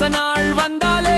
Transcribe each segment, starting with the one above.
அரச நாள் வந்தாலே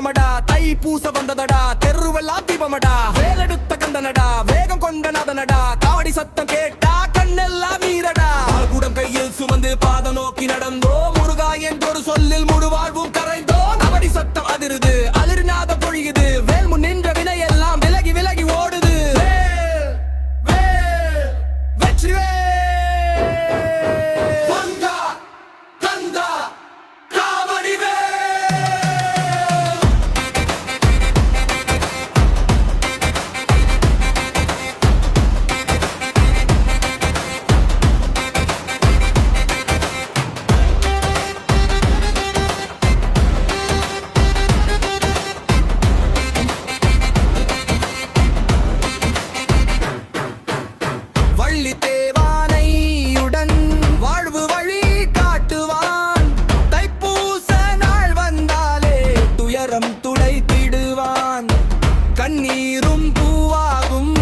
தீபமடா தை பூச வந்ததடா தெருவெல்லாம் தீபமடா. வேலெடுத்த கந்தனடா வேகம் கொண்ட நாதனடா காவடி சத்தம் கேட்டா வள்ளி தேவானை உடன் வாழ்வு வழி காட்டுவான். தைப்பூச நாள் வந்தாலே துயரம் துளை திடுவான் கண்ணீரும் பூவாகும்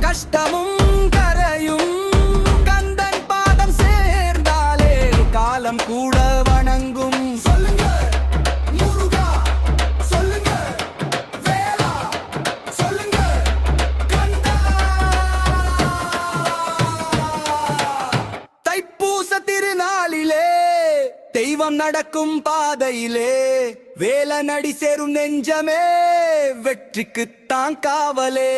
கஷ்டமும் தெய்வம் நடக்கும் பாதையிலே வேலை நடி சேரும் நெஞ்சமே வெற்றிக்குத்தான் காவலே.